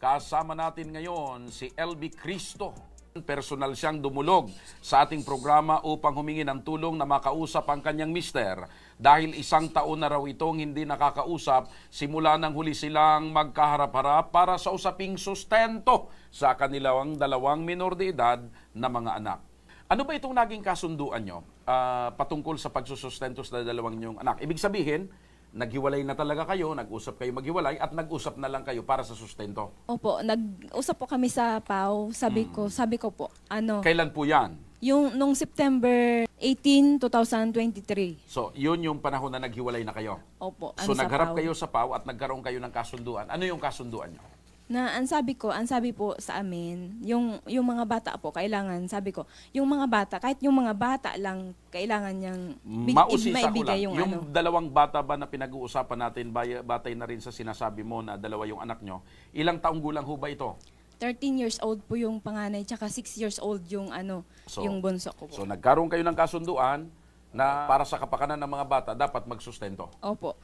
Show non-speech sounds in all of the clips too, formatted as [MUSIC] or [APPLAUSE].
Kasama natin ngayon si LB Cristo. Personal siyang dumulog sa ating programa upang humingi ng tulong na makausap ang kanyang mister dahil isang taon na raw itong hindi nakakausap simula nang huli silang magkaharap-harap para sa usaping sustento sa kanilang dalawang minor de edad na mga anak. Ano ba itong naging kasunduan nyo ah, patungkol sa pagsusustento sa dalawang nyong anak? Ibig sabihin, naghiwalay na talaga kayo, nag-usap kayo maghiwalay at nag-usap na lang kayo para sa sustento. Opo, nag-usap po kami sa PAW. Sabi ko, sabi ko po, ano, Kailan po yan? yung nung September 18, 2023. So, yun yung panahon na naghiwalay na kayo. Opo, So, ano sa nagharap PAW. kayo sa PAW at nagkaroon kayo ng kasunduan. Ano yung kasunduan nyo? Na ang sabi ko, ang sabi po sa amin, yung yung mga bata po kailangan, sabi ko, yung mga bata, kahit yung mga bata lang kailangan niyang big- Mausisa ko lang. Yung, yung, ano. dalawang bata ba na pinag-uusapan natin, batay na rin sa sinasabi mo na dalawa yung anak nyo, ilang taong gulang ho ba ito? 13 years old po yung panganay, tsaka 6 years old yung ano, So, yung bunso ko po. So, nagkaroon kayo ng kasunduan na para sa kapakanan ng mga bata, dapat magsustento. Opo.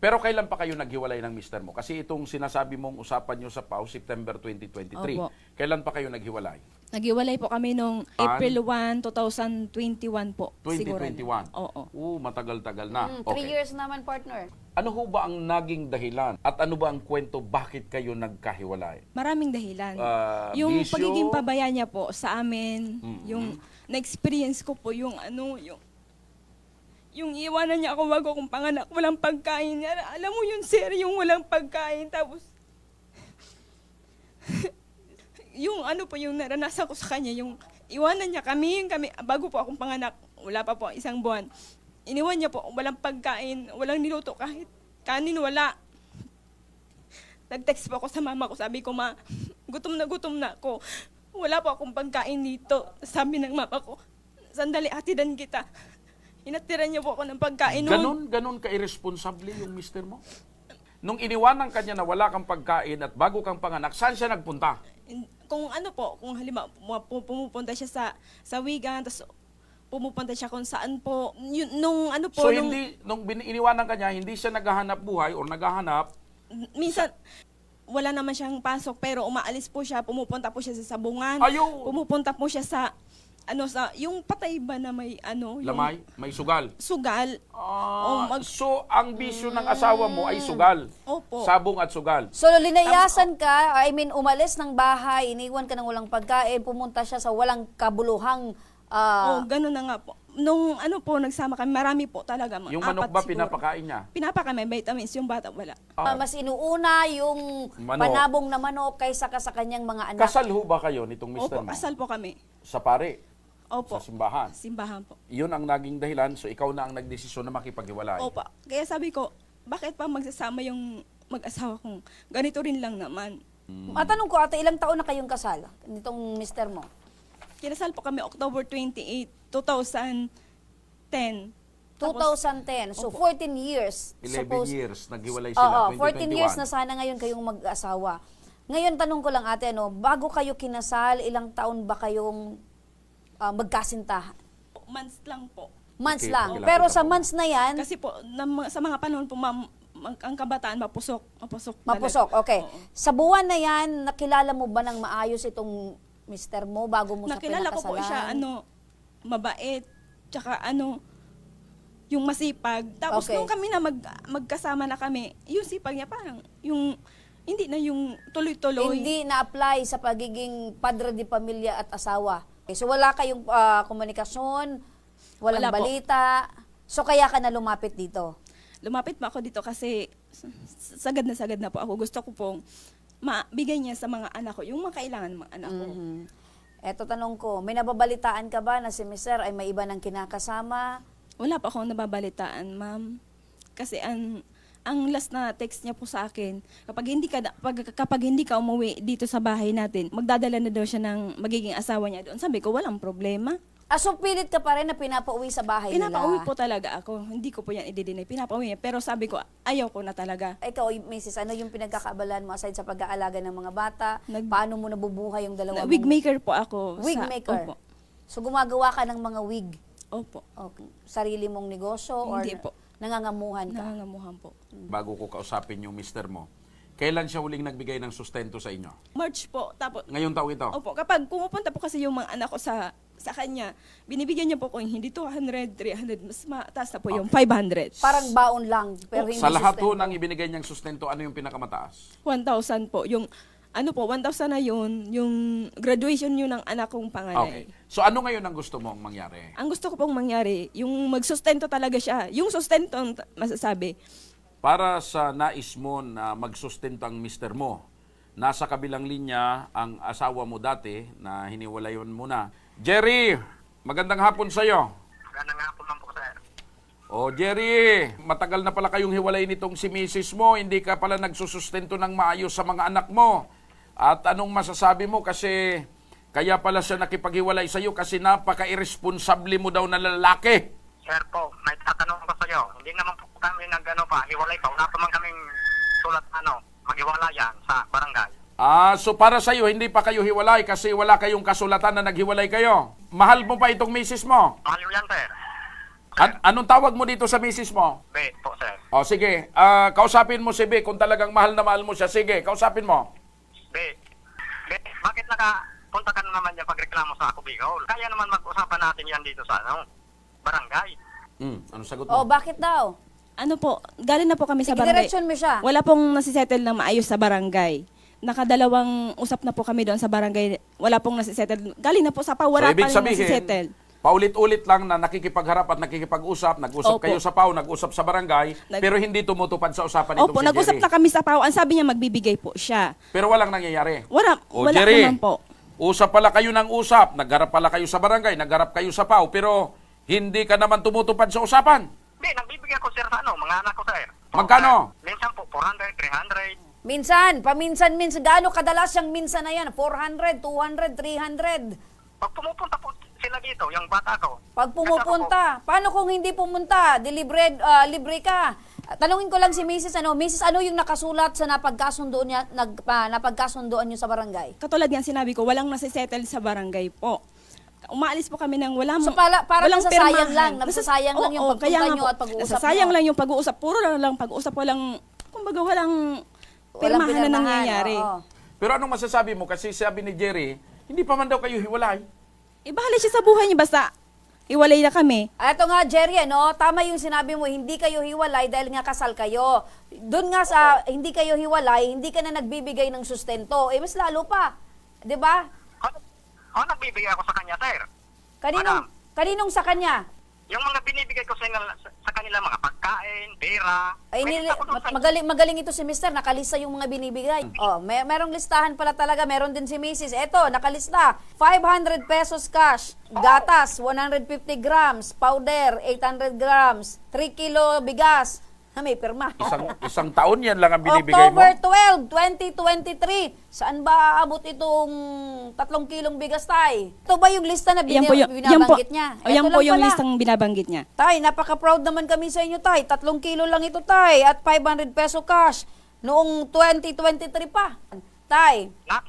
Pero kailan pa kayo naghiwalay ng mister mo? Kasi itong sinasabi mong usapan nyo sa PAW, September 2023. Opo. Kailan pa kayo naghiwalay? Naghiwalay po kami nung April 1, 2021 po. siguro. 2021? Oo. Oo, matagal-tagal na. Mm, three years naman, partner. Ano ho ba ang naging dahilan? At ano ba ang kwento bakit kayo nagkahiwalay? Maraming dahilan. Ah, yung bisyo? pagiging pabaya niya po sa amin, Mm-mm. yung na-experience ko po yung ano, yung yung iwanan niya ako wag akong panganak, walang pagkain. Alam mo yun, sir, yung walang pagkain. Tapos, [LAUGHS] yung ano po, yung naranasan ko sa kanya, yung iwanan niya kami, yung kami, bago po akong panganak, wala pa po isang buwan. Iniwan niya po, walang pagkain, walang niluto kahit kanin, wala. Nag-text po ako sa mama ko, sabi ko, ma, gutom na gutom na ako. Wala po akong pagkain dito. Sabi ng mama ko, sandali, atidan kita. Inatiran niya po ako ng pagkain noon. Ganon, ganon ka-irresponsable yung mister mo? Nung iniwanan ka niya na wala kang pagkain at bago kang panganak, saan siya nagpunta? Kung ano po, kung halimbawa pum- pu- pumupunta siya sa sa Wigan, tapos pumupunta siya kung saan po. Yun, nung ano po, So nung, hindi, nung iniwanan ka niya, hindi siya naghahanap buhay or naghahanap, minsan, wala naman siyang pasok, pero umaalis po siya, pumupunta po siya sa sabungan. Ayaw! Pumupunta po siya sa, ano, sa, yung patay ba na may, ano, yung lamay, may sugal. sugal. Ah, Oh, mag- so, ang bisyo ng asawa mo ay sugal. Opo. Sabong at sugal. So, linayasan ka, I mean, umalis ng bahay, iniwan ka ng walang pagkain, pumunta siya sa walang kabuluhang oh, ah, ganun na nga po. Nung ano po, nagsama kami, marami po talaga. mga Yung manok apat ba siguro. pinapakain niya? Pinapakain, may vitamins, yung bata wala. Ah. mas inuuna yung Manok. panabong na manok kaysa ka sa kanyang mga anak. Kasal ho ba kayo nitong mister Opo, mo? kasal po kami. Sa pare, Opo. sa simbahan. Simbahan po. Yun ang naging dahilan, so ikaw na ang nagdesisyon na makipaghiwalay. Opo. Kaya sabi ko, bakit pa magsasama yung mag-asawa kong ganito rin lang naman. Matanong ko, ate, ilang taon na kayong kasal? Nitong mister mo? Kinasal po kami October 28, 2010. Tapos, 2010. So, Opo. 14 years. 11 Suppose- years, naghiwalay Oo, sila, 14 years na 2021. sana ngayon kayong mag-asawa. Ngayon, tanong ko lang ate, ano, bago kayo kinasal, ilang taon ba kayong ah, magkasintahan? months lang po. Months Okay, lang. okay lang Pero sa months na yan, Kasi po, na, mga- sa mga panahon po, ma'am, ang kabataan, mapusok. Mapusok. talaga. mapusok. Okay. Oo. Sa buwan na yan, nakilala mo ba ng maayos itong mister mo bago mo Nakilala sa ko po pinakasalan? siya, ano, mabait, tsaka ano, yung masipag. Tapos Okay. nung kami na mag, magkasama na kami, yung sipag niya parang, yung, hindi na yung tuloy-tuloy. Hindi na-apply sa pagiging padre de pamilya at asawa. Okay, so wala kayong ah, komunikasyon, walang Wala po. balita. So kaya ka na lumapit dito. Lumapit pa ako dito kasi sagad na sagad na po ako. Gusto ko pong mabigay niya sa mga anak ko, yung mga kailangan ng mga anak ko. Mhm. Eto tanong ko, may nababalitaan ka ba na si Mister ay may iba ng kinakasama? Wala pa akong nababalitaan, ma'am. Kasi ang ang last na text niya po sa akin, kapag hindi ka na- pag, kapag hindi ka umuwi dito sa bahay natin, magdadala na daw siya ng magiging asawa niya doon. Sabi ko, walang problema. Ah, so pilit ka pa rin na pinapauwi sa bahay Pinapauwi nila? po talaga ako. Hindi ko po yan i-deny. Pinapauwi niya. Pero sabi ko, ayaw ko na talaga. Ikaw, Mrs., ano yung pinagkakaabalan mo aside sa pag-aalaga ng mga bata? Nag- Paano mo nabubuhay yung dalawa Wig mong- maker po ako. Wig sa- maker? Opo. So gumagawa ka ng mga wig? Opo. O, sarili mong negosyo? or Hindi po. Nangangamuhan ka? Nangangamuhan po. Bago ko kausapin yung mister mo, Kailan siya huling nagbigay ng sustento sa inyo? March po. Tapos, Ngayong taon ito? opo, kapag pumupunta po kasi yung mga anak ko sa sa kanya, binibigyan niya po ko yung hindi 200, 300, mas mataas na po yung 500. Parang baon lang, pero hindi Sa lahat sustento. ng ibinigay niyang sustento, ano yung pinakamataas? 1,000 po. Yung, ano po, 1,000 na yun, yung graduation yun ng anak kong Okay. panganay. So ano ngayon ang gusto mong mangyari? Ang gusto ko pong mangyari, yung magsustento talaga siya. Yung sustento ang masasabi. Para sa nais mo na magsustento ang mister mo, nasa kabilang linya ang asawa mo dati na hiniwalayon mo na. Jerry, magandang hapon sa'yo. Magandang hapon lang po, sir. O Jerry, matagal na pala kayong hiwalay nitong si misis mo, hindi ka pala nagsusustento ng maayos sa mga anak mo. At anong masasabi mo kasi kaya pala siya nakipaghiwalay sa iyo kasi napaka-irresponsable mo daw na lalaki. Sir po, may tatanong ko sa iyo. Hindi naman po kami nag ano pa, hiwalay pa. Wala pa man kaming sulat ano, maghiwalayan sa barangay. Ah, so para sa iyo hindi pa kayo hiwalay kasi wala kayong kasulatan na naghiwalay kayo. Mahal mo pa itong misis mo. Mahal yan, sir. An- anong tawag mo dito sa misis mo? B po, sir. O sige, ah, kausapin mo si B kung talagang mahal na mahal mo siya. Sige, kausapin mo. B. B, bakit nakapunta ka na naman niya pagreklamo sa ako, Bicol? Kaya naman mag-usapan natin yan dito sa ano, barangay. Hmm, anong sagot Oh, mo? bakit daw? Ano po, galing na po kami sa barangay. Mo siya. Wala pong nasisettle ng maayos sa barangay. Nakadalawang usap na po kami doon sa barangay. Wala pong nasisettle. Galing na po sa PAW, wala so, pa rin nasisettle. Paulit-ulit lang na nakikipagharap at nakikipag-usap, nag-usap Opo. kayo sa PAW, nag-usap sa barangay, Nag- pero hindi tumutupad sa usapan itong Opo, si nag-usap Jerry. na kami sa PAW. Ang sabi niya, magbibigay po siya. Pero walang nangyayari. Wala, O wala Jerry, naman po. usap pala kayo ng usap, nagharap pala kayo sa barangay, nagharap kayo sa PAW, pero hindi ka naman tumutupad sa usapan. B, nagbibigay ako, sir, sa ano, mga anak ko, sir. Magkano? Minsan po, 400, 300. Minsan, paminsan, minsan. Gaano kadalas yung minsan na yan? 400, 200, 300. Pag pumupunta po sila dito, yung bata ko. Pag pumupunta, paano kung hindi pumunta? Di libre, ah, libre ka. Ah, Tanungin ko lang si Mrs. ano, Mrs. ano yung nakasulat sa napagkasundoan niya, nag, ah, napagkasundoan niyo sa barangay? Katulad nga sinabi ko, walang nasisettle sa barangay po. Umaalis po kami ng walang So, pala- parang walang nasasayang pirmahan. lang, nasasayang lang yung pagpunta kaya nga nyo po, at pag-uusap Nasasayang nyo. lang yung pag-uusap. Puro lang lang pag-uusap. Walang, kumbaga walang Walang pirmahan na pinirmahan, nangyayari. oo. Pero anong masasabi mo? Kasi sabi ni Jerry, hindi pa man daw kayo hiwalay. Eh, bahala siya sa buhay niya. Basta, iwalay na kami. Ito nga, Jerry, ano, tama yung sinabi mo, hindi kayo hiwalay dahil nga kasal kayo. Doon nga sa hindi kayo hiwalay, hindi ka na nagbibigay ng sustento. Eh, mas lalo pa. 'Di ba? Ano, ano nagbibigay ako sa kanya, sir? Kaninong, Madam. kaninong sa kanya? Yung mga binibigay ko sa, kanila- sa, sa kanila, mga pagkain, pera. Ay, sa- magaling, magaling ito si Mister, nakalista yung mga binibigay. Oh, may, merong listahan pala talaga, meron din si Mrs. Eto, nakalista. 500 pesos cash, gatas, 150 grams, powder, 800 grams, 3 kilo bigas. Ha, may pirma. Isang, isang taon yan lang ang binibigay mo. October 12, 2023. Saan ba aabot itong tatlong kilong bigas, tay? Ito ba yung lista na po yung, yan po, binabanggit niya? o, yan Ito po yung pala. listang binabanggit niya. Tay, napaka-proud naman kami sa inyo, tay. Tatlong kilo lang ito, tay. At 500 peso cash. Noong 2023 pa. Tay, Lahat,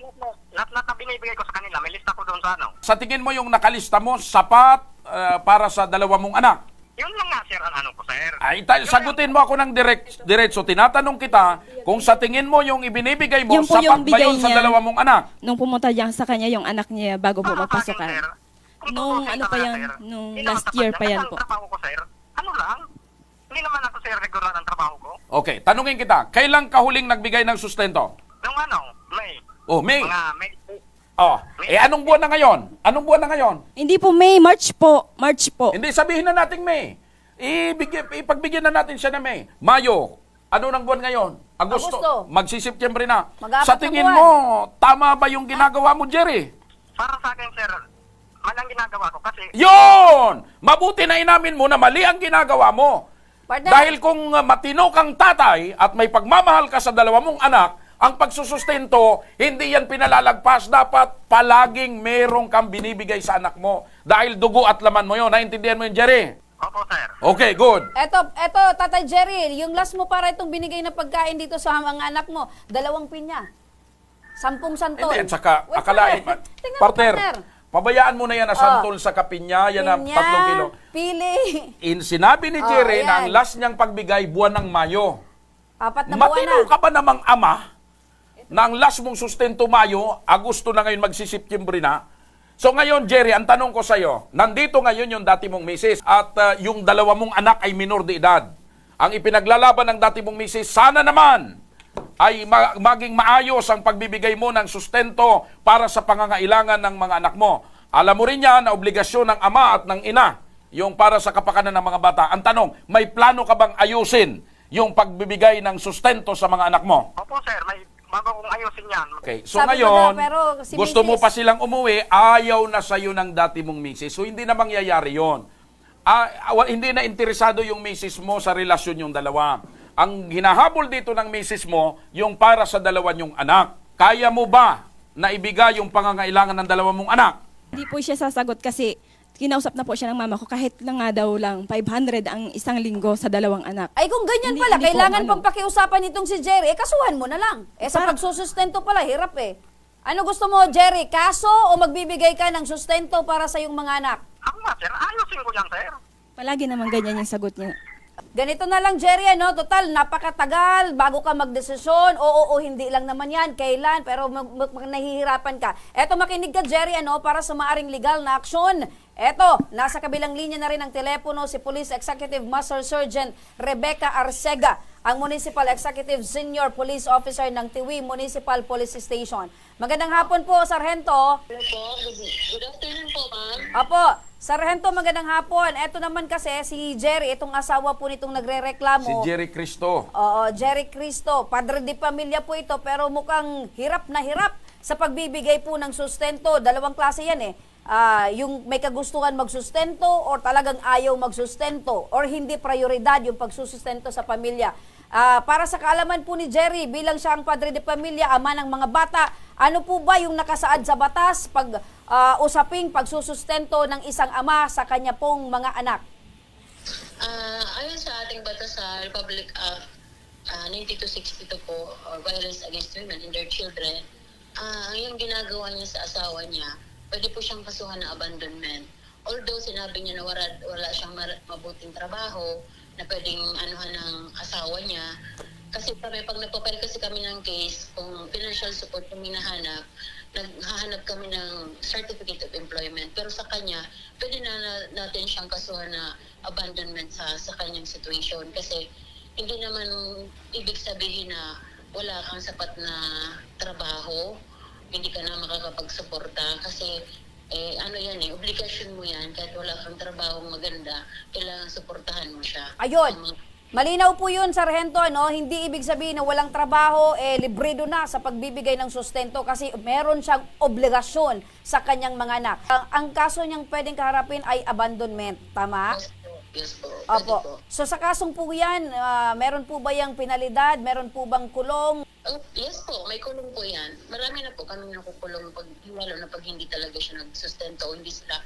lahat, lahat, na binibigay ko sa kanila, may lista ko doon sa ano. Sa tingin mo yung nakalista mo, sapat ah, para sa dalawa mong anak? Yun lang nga, sir, ang ano ko, sir. Ay, ta- sagutin mo ako ng direct, diretso. Tinatanong kita kung sa tingin mo yung ibinibigay mo, Yung po sapat yung ba bigay yun sa niya. dalawa mong anak? Nung pumunta diyan sa kanya yung anak niya bago po kung Nung ano pa yan, nung last year pa yan. po. ang trabaho ko, sir, ano lang, hindi naman ako, sir, regular ang trabaho ko. Okay, tanungin kita, kailan ka huling nagbigay ng sustento? Nung ano, May, Oh, May. mga May, Oh, eh anong buwan na ngayon? Anong buwan na ngayon? Hindi po May, March po. March po. Hindi, sabihin na natin May. Ibigay, ipagbigyan na natin siya na May. Mayo. Ano nang buwan ngayon? Agosto. Agosto. Magsi-September na. Mag-apat Sa na tingin buwan. mo, tama ba yung ginagawa mo, Jerry? para sa akin, sir, malang ginagawa ko kasi Yon! Mabuti na inamin mo na mali ang ginagawa mo. Partner. Dahil kung uh, matino kang tatay at may pagmamahal ka sa dalawa mong anak, ang pagsusustento, hindi yan pinalalagpas. Dapat palaging merong kang binibigay sa anak mo. Dahil dugo at laman mo yun. Naintindihan mo yun, Jerry? Opo, sir. Okay, good. Eto, eto, Tatay Jerry, yung last mo para itong binigay na pagkain dito sa mga anak mo, dalawang pinya. Sampung santol. Hindi, at saka Wait, akalain, partner. Tingnan mo, partner, pabayaan mo na yan na Oh. santol sa kapinya, yan ang tatlong kilo. Pili. In, sinabi ni Oh, Jerry na ang last niyang pagbigay buwan ng Mayo. Apat na buwan na. Matino ka ba namang ama na ang last mong sustento Mayo, Agosto na ngayon magsisiptyembre na. So ngayon, Jerry, ang tanong ko sa'yo, nandito ngayon yung dati mong misis at uh, yung dalawa mong anak ay minor de edad. Ang ipinaglalaban ng dati mong misis, sana naman ay ma- maging maayos ang pagbibigay mo ng sustento para sa pangangailangan ng mga anak mo. Alam mo rin yan na obligasyon ng ama at ng ina yung para sa kapakanan ng mga bata. Ang tanong, may plano ka bang ayusin yung pagbibigay ng sustento sa mga anak mo? Opo sir, may bago kong ayusin yan. Okay, so Sabi ko ngayon, daw, pero si gusto mo Mrs. pa silang umuwi, ayaw na sa'yo ng dati mong misis. So hindi na mangyayari yon. Ah, wa- hindi na interesado yung misis mo sa relasyon yung dalawa. Ang hinahabol dito ng misis mo, yung para sa dalawa yung anak. Kaya mo ba na ibigay yung pangangailangan ng dalawa mong anak? Hindi po siya sasagot kasi kinausap na po siya ng mama ko kahit lang nga daw lang 500 ang isang linggo sa dalawang anak. Ay kung ganyan Hindi- pala, hindi po, kailangan ano. pang pakiusapan itong si Jerry, eh kasuhan mo na lang. Eh sa Parang- pagsusustento pala, hirap eh. Ano gusto mo, Jerry? Kaso o magbibigay ka ng sustento para sa iyong mga anak? Ako nga sir, ayusin ko yan sir. Palagi naman ganyan yung sagot niya. Ganito na lang, Jerry, ano? Total, napakatagal bago ka magdesisyon. Oo, o hindi lang naman yan. Kailan? Pero mag, mag- mag- nahihirapan ka. Eto, makinig ka, Jerry, ano? Para sa maaring legal na aksyon. Eto, nasa kabilang linya na rin ang telepono si Police Executive Master Sergeant Rebecca Arcega, ang Municipal Executive Senior Police Officer ng Tiwi Municipal Police Station. Magandang hapon po, Sargento. Hello po. Good, good afternoon po, ma'am. Apo, Sargento, magandang hapon. Eto naman kasi si Jerry, itong asawa po nitong nagre-reklamo. Si Jerry Cristo. Oo, Jerry Cristo. Padre de pamilya po ito pero mukhang hirap na hirap sa pagbibigay po ng sustento. Dalawang klase yan eh. Ah, yung may kagustuhan magsustento or talagang ayaw magsustento or hindi prioridad yung pagsusustento sa pamilya. Ah, para sa kaalaman po ni Jerry, bilang siya ang padre de pamilya, ama ng mga bata, ano po ba yung nakasaad sa batas pag ah, usaping pagsusustento ng isang ama sa kanya pong mga anak? Ah, ayon sa ating batas sa Republic Act ah, 9262 po, or Violence Against Women and Their Children, ah, yung ginagawa niya sa asawa niya, pwede po siyang kasuhan ng abandonment. Although sinabi niya na wala, wala siyang mabuting trabaho, na pwedeng anuhan ng asawa niya, kasi kami, pag nagpapile kasi kami ng case, kung financial support kami nahanap, naghahanap kami ng certificate of employment. Pero sa kanya, pwede na- natin siyang kasuhan na abandonment sa, sa kanyang situation. Kasi hindi naman ibig sabihin na wala kang sapat na trabaho, hindi ka na makakapagsuporta kasi eh, ano yan eh, obligasyon mo yan, kahit wala kang trabaho maganda, kailangan suportahan mo siya. Ayun. Mga- Malinaw po yun, Sargento, no? Hindi ibig sabihin na walang trabaho, eh, librido na sa pagbibigay ng sustento kasi meron siyang obligasyon sa kanyang mga anak. Ang, ang kaso niyang pwedeng kaharapin ay abandonment, tama? Yes. Yes po. Opo. po. So sa kasong po yan, ah, meron po ba yung penalidad? Meron po bang kulong? Oh, yes po, may kulong po yan. Marami na po kami nakukulong pag, lalo na pag hindi talaga siya nagsustento o hindi sila.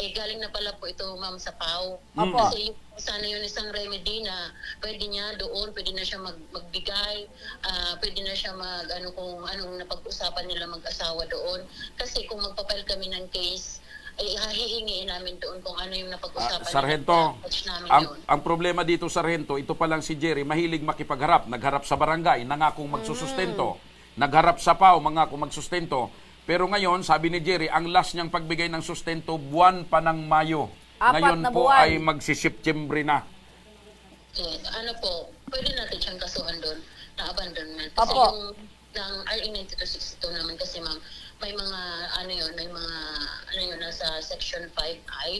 Eh, galing na pala po ito, ma'am, sa PAO. Opo. Kasi yung, sana yun isang remedy na pwede niya doon, pwede na siya mag, magbigay, ah, pwede na siya mag, ano kung anong napag-usapan nila mag-asawa doon. Kasi kung magpapile kami ng case, ay hahihingiin namin doon kung ano yung Ah, napag-usapan Sargento, Touch namin ang, ang problema dito, Sargento, ito pa lang si Jerry, mahilig makipagharap. Nagharap sa barangay, nangakong magsusustento. Nagharap sa PAO, mangakong magsustento. Pero ngayon, sabi ni Jerry, ang last niyang pagbigay ng sustento, buwan pa ng Mayo. Apat ngayon na po buwan. ay magsisiptyembre na. Eh, ano po, pwede natin siyang kasuhan doon na abandonment. Kasi Opo. yung ng RE 9262 naman kasi ma'am, may mga ano yun, may mga ano yun nasa section 5I,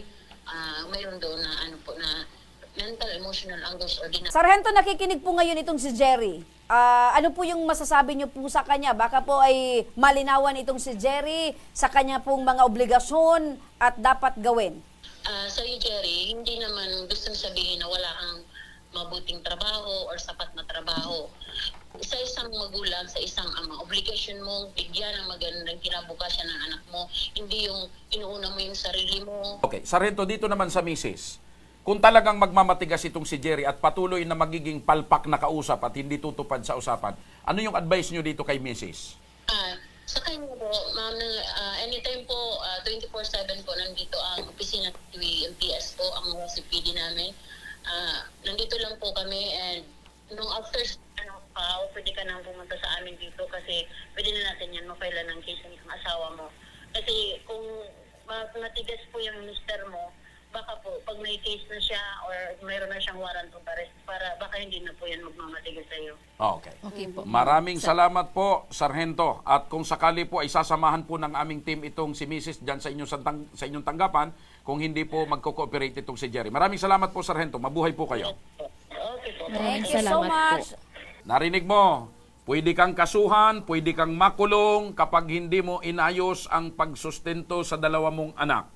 ah mayroon doon na ano po na mental emotional anguish or denial. Sargento, nakikinig po ngayon itong si Jerry. Ah, ano po yung masasabi niyo po sa kanya? Baka po ay malinawan itong si Jerry sa kanya pong mga obligasyon at dapat gawin. Ah, sa iyo, Jerry, hindi naman gusto sabihin na wala kang mabuting trabaho or sapat na trabaho. Sa isang magulang, sa isang ama, obligation mo bigyan ng magandang kinabukasan ng anak mo. Hindi yung inuuna mo yung sarili mo. Okay, Sargento, dito naman sa misis. Kung talagang magmamatigas itong si Jerry at patuloy na magiging palpak na kausap at hindi tutupad sa usapan, ano yung advice nyo dito kay misis? Ah, sa kanya po, ma'am, ah, anytime po, ah, 24-7 po, nandito ang opisina ng MPS po, ang CPD namin. Ah, nandito lang po kami and nung after ka o pwede ka nang pumunta sa amin dito kasi pwede na natin yan mafile ng case ng asawa mo. Kasi kung ma- matigas po yung mister mo, baka po pag may case na siya or mayroon na siyang warrant of arrest para baka hindi na po yan magmamatigas sa'yo. Okay. Okay po. Maraming salamat po, Sargento. At kung sakali po ay sasamahan po ng aming team itong si Mrs. dyan sa inyong, santang, sa inyong tanggapan, kung hindi po magko-cooperate itong si Jerry. Maraming salamat po, Sargento. Mabuhay po kayo. Okay po. Thank you so much. po. Narinig mo, pwede kang kasuhan, pwede kang makulong kapag hindi mo inayos ang pagsustento sa dalawa mong anak.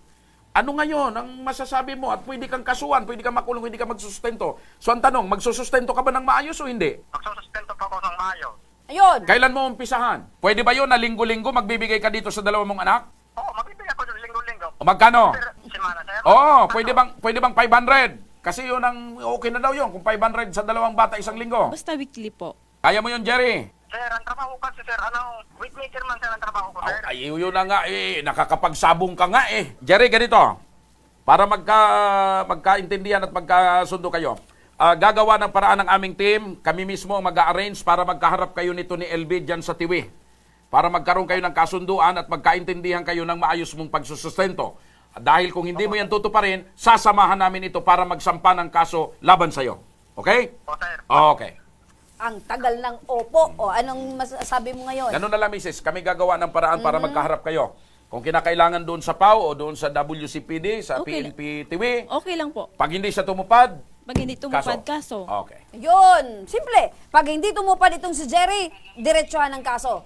Ano ngayon ang masasabi mo at pwede kang kasuhan, pwede kang makulong, pwede kang magsusustento. So ang tanong, magsusustento ka ba ng maayos o hindi? Magsusustento pa ako ng maayos. Ayun. Kailan mo umpisahan? Pwede ba yun na linggo-linggo magbibigay ka dito sa dalawa mong anak? Oo, magbibigay ako ng linggo-linggo. O magkano? Sir, Simana, sir. Oo, pwede bang pwede bang 500? Kasi yun ang okay na daw yun kung 500 sa dalawang bata isang linggo. Basta weekly po. Kaya mo yun, Jerry? Sir, ang trabaho ko kasi, sir, ano, weekmaker man, sir, ang trabaho ko, sir. Ay, yun na nga eh, nakakapagsabong ka nga eh. Jerry, ganito. Para magka, magkaintindihan at magkasundo kayo. Ah, gagawa ng paraan ng aming team. Kami mismo ang mag-arrange para magkaharap kayo nito ni LB dyan sa Tiwi. Para magkaroon kayo ng kasunduan at magkaintindihan kayo ng maayos mong pagsusustento. Dahil kung hindi mo yan tutuparin, sasamahan namin ito para magsampa ng kaso laban sa'yo. Okay? Okay. Ang tagal ng opo. O, anong masasabi mo ngayon? Ganun na lang, Mrs. Kami gagawa ng paraan para magkaharap kayo. Kung kinakailangan doon sa PAO o doon sa WCPD, sa Okay. PNP TV, Okay lang po. pag hindi siya tumupad, Pag hindi tumupad kaso. Okay. Yun. Simple. Pag hindi tumupad itong si Jerry, diretsuhan ng kaso.